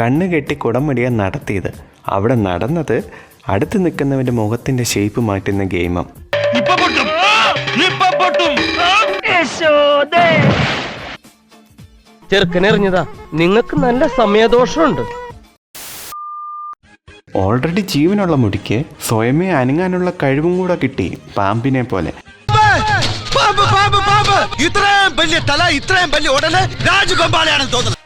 കണ്ണ് കെട്ടി കുടമുടിയാൻ നടത്തിയത്. അവിടെ നടന്നത് അടുത്ത് നിൽക്കുന്നവന്റെ മുഖത്തിന്റെ ഷേപ്പ് മാറ്റുന്ന ഗെയിമം. ചെറുക്കനെറിഞ്ഞതാ. നിങ്ങൾക്ക് നല്ല സമയദോഷമുണ്ട്. ഓൾറെഡി ജീവനുള്ള മുടിക്ക് സ്വയമേ അനങ്ങാനുള്ള കഴിവും കൂടെ കിട്ടി പാമ്പിനെ പോലെ. ഇത്രയും വലിയ തല ഇത്രയും വലിയ ഉടനെ രാജഗോപാലയാണെന്ന് തോന്നുന്നു.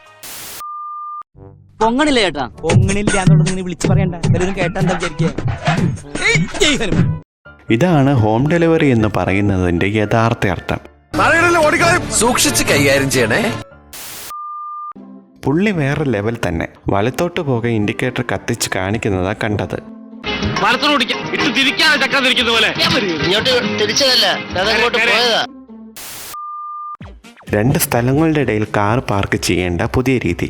പൊങ്ങണില്ല ചേട്ടാ? പൊങ്ങണില്ല എന്നുള്ളത് ഇങ്ങനെ വിളിച്ചു പറയണ്ട. കേട്ടാ എന്താ വിചാരിക്കുക ഇതാണ് ഹോം ഡെലിവറി എന്ന് പറയുന്നതിന്റെ യഥാർത്ഥ അർത്ഥം. സൂക്ഷിച്ച് കൈകാര്യം ചെയ്യണേ. പുള്ളി വേറെ ലെവൽ തന്നെ. വലത്തോട്ട് പോകെ ഇൻഡിക്കേറ്റർ കത്തിച്ച് കാണിക്കുന്നതാ കണ്ടത്. രണ്ട് സ്ഥലങ്ങളുടെ ഇടയിൽ കാർ പാർക്ക് ചെയ്യേണ്ട പുതിയ രീതി.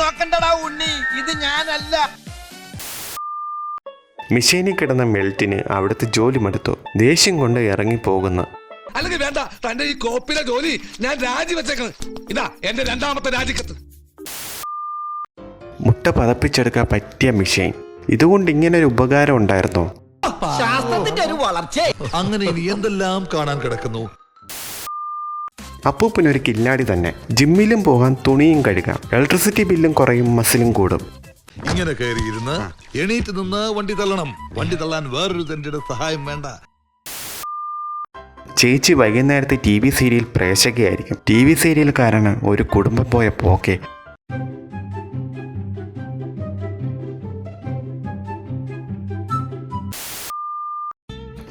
നോക്കണ്ടടാ ഉണ്ണി. ഇത് ഞാനല്ല. മിഷീനിൽ കിടന്ന മെൽറ്റിന് അവിടുത്തെ ജോലി മടുത്തു. ദേഷ്യം കൊണ്ട് ഇറങ്ങിപ്പോകുന്നു അല്ലെങ്കിൽ വേണ്ട തന്റെ ഈ കോപ്പിലെ ജോലി ഞാൻ രാജിവെച്ചേക്കണ് ഇതാ എന്റെ രണ്ടാമത്തെ രാജിക്കത്ത്. മുട്ട പതപ്പിച്ചെടുക്കാൻ പറ്റിയ മിഷീൻ. ഇതുകൊണ്ട് ഇങ്ങനെ ഒരു ഉപകാരം ഉണ്ടായിരുന്നോ? ശാസ്ത്രത്തിന്റെ ഒരു വളർച്ച അങ്ങനെ ഇനി എന്തെല്ലാം കാണാൻ കിടക്കുന്നു? അപ്പൂപ്പനൊരു കില്ലാടി തന്നെ. ജിമ്മിലും പോകാൻ തുണിയും കഴുകാം. ഇലക്ട്രിസിറ്റി ബില്ലും കുറയും മസിലും കൂടും. ഇങ്ങനെ കയറിയിരുന്ന് എണീറ്റ് നിന്ന് വണ്ടി തള്ളണം. വണ്ടി തള്ളാൻ വേറൊരു തന്റെ സഹായം വേണ്ട. ചേച്ചി വൈകുന്നേരത്തെ ടി വി സീരിയൽ പ്രേക്ഷകയായിരിക്കും. ടി വി സീരിയൽ കാരണം ഒരു കുടുംബം പോയ പോക്കെ.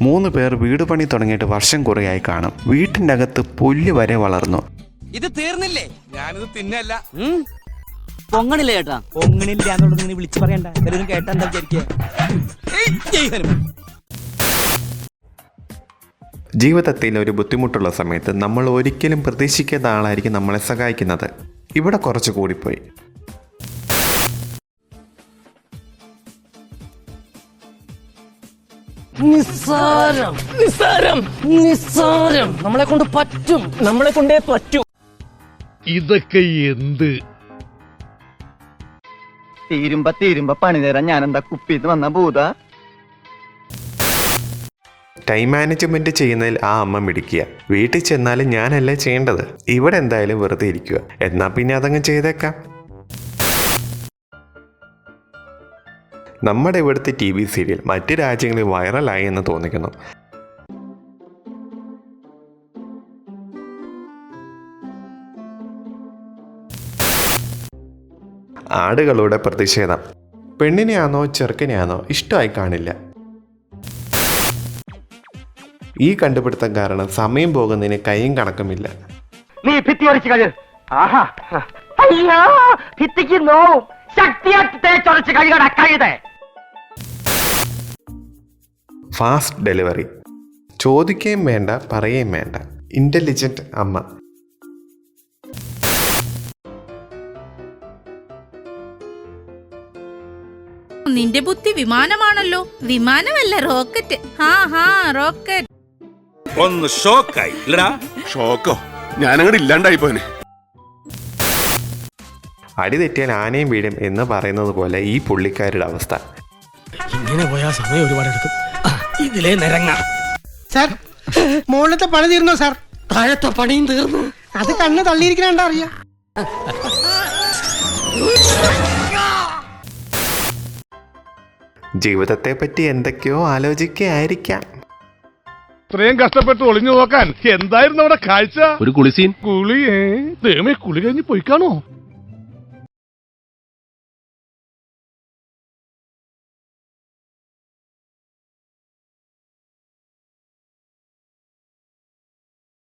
മൂന്ന് പേർ വീട് പണി തുടങ്ങിയിട്ട് വർഷം കുറയായി കാണും. വീട്ടിന്റെ അകത്ത് പുല്ല് വരെ വളർന്നു. ഇത് തീർന്നില്ലേ? ഞാനിത് തിന്നല്ല. പൊങ്ങണില്ല ചേട്ടാ? പൊങ്ങണില്ല എന്നുള്ളത് ഇങ്ങനെ വിളിച്ചു പറയണ്ട. എല്ലാവരും കേട്ടാ എന്താ വിചാരിക്കുക ജീവിതത്തിൽ ഒരു ബുദ്ധിമുട്ടുള്ള സമയത്ത് നമ്മൾ ഒരിക്കലും പ്രതീക്ഷിക്കാത്ത ആളായിരിക്കും നമ്മളെ സഹായിക്കുന്നത്. ഇവിടെ കുറച്ച് കൂടിപ്പോയി. നിസ്സാരം. നിസ്സാരം. നിസ്സാരം. നമ്മളെ കൊണ്ട് പറ്റും. നമ്മളെ കൊണ്ടേ പറ്റൂ. ഇതൊക്കെ എന്ത്? തീരുമ്പ തീരുമ്പ പണി തരാൻ ഞാൻ എന്താ കുപ്പിന്ന് വന്ന ഭൂത? ടൈം മാനേജ്മെന്റ് ചെയ്യുന്നതിൽ ആ അമ്മ മിടിക്കുക വീട്ടിൽ ചെന്നാലും ഞാനല്ലേ ചെയ്യേണ്ടത്. ഇവിടെ എന്തായാലും വെറുതെ ഇരിക്കുക. എന്നാ പിന്നെ അതങ്ങ് ചെയ്തേക്കാം. നമ്മുടെ ഇവിടുത്തെ ടി വി സീരിയൽ മറ്റ് രാജ്യങ്ങളിൽ വൈറലായി എന്ന് തോന്നിക്കുന്നു. ആടുകളുടെ പ്രതിഷേധം. പെണ്ണിനെയാണോ ചെറുക്കനെയാണോ ഇഷ്ടമായി കാണില്ല. ഈ കണ്ടുപിടുത്തം കാരണം സമയം പോകുന്നതിന് കൈയും കണക്കുമില്ല. നീ അയ്യോ ശക്തിയാക്കി തേച്ചൊരച്ച് കഴുകട കഴുതേ. Fast delivery. ചോദിക്കുകയും വേണ്ട പറയുകയും വേണ്ട. ഇന്റലിജന്റ് അമ്മ. നിന്റെ ബുദ്ധി വിമാനമാണല്ലോ. വിമാനമല്ല റോക്കറ്റ്. ഹാ ഹാ റോക്കറ്റ്. ഒന്ന് ഷോക്കായി. ഇല്ലടാ. ഷോക്കോ? ഞാനങ്ങോട്ട് ഇല്ലാണ്ടായി പോനെ അടി തെറ്റിയാൽ ആനയും വീഴും എന്ന് പറയുന്നത് പോലെ ഈ പുള്ളിക്കാരുടെ അവസ്ഥ. ഇങ്ങനെ പോയാ സമയം ഒരുപാട് എടുക്കും ഇതിലേ നിരങ്ങ. സാർ മുകളിലത്തെ പണി തീർന്നോ സാർ? താഴത്തെ പണിയും തീർന്നു. അത് കണ്ണ് തള്ളിയിരിക്കണ അറിയാം. ജീവിതത്തെ പറ്റി എന്തൊക്കെയോ ആലോചിക്കായിരിക്കാം ഇത്രയും കഷ്ടപ്പെട്ട് ഒളിഞ്ഞു നോക്കാൻ എന്തായിരുന്നു അവിടെ കാഴ്ച? ഒരു കുളിസീൻ. കുളിയേ ദൈവമേ കുളി കഴിഞ്ഞ് പോയി കാണോ